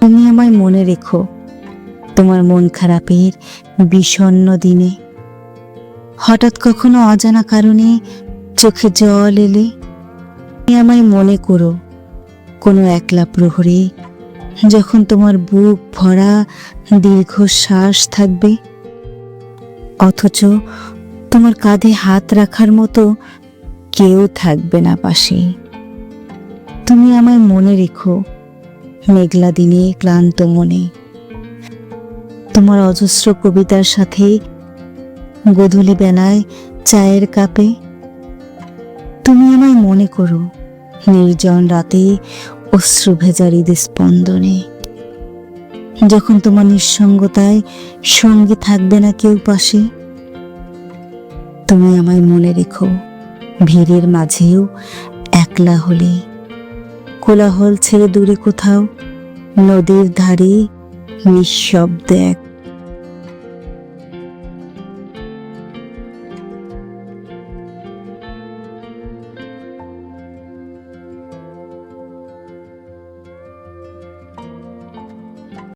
তুমি আমায় মনে রেখো, তোমার মন খারাপের বিষণ্ণ দিনে। হঠাৎ কখনো অজানা কারণে চোখে জল এলে তুমি আমায় মনে করো, কোনো একলা প্রহরে, যখন তোমার বুক ভরা দীর্ঘ শ্বাস থাকবে। অথচ তোমার কাঁধে হাত রাখার মতো কেউ থাকবে না পাশে। তুমি আমায় মনে রেখো মেঘলা দিনে ক্লান্ত মনে। তোমার অজস্র কবিতার সাথে গধূলি বেলায় চায়ের কাপে তুমি আমায় মনে করো, নির্জন রাতে অশ্রু ভেজা হৃদ স্পন্দনে। যখন তোমার নিঃসঙ্গতায় সঙ্গে থাকবে না কেউ পাশে, তুমি আমায় মনে রেখো, ভিড়ের মাঝেও একলা হলে। কোলাহল ছেড়ে দূরে কোথাও নদীর ধারে নিঃশব্দ এক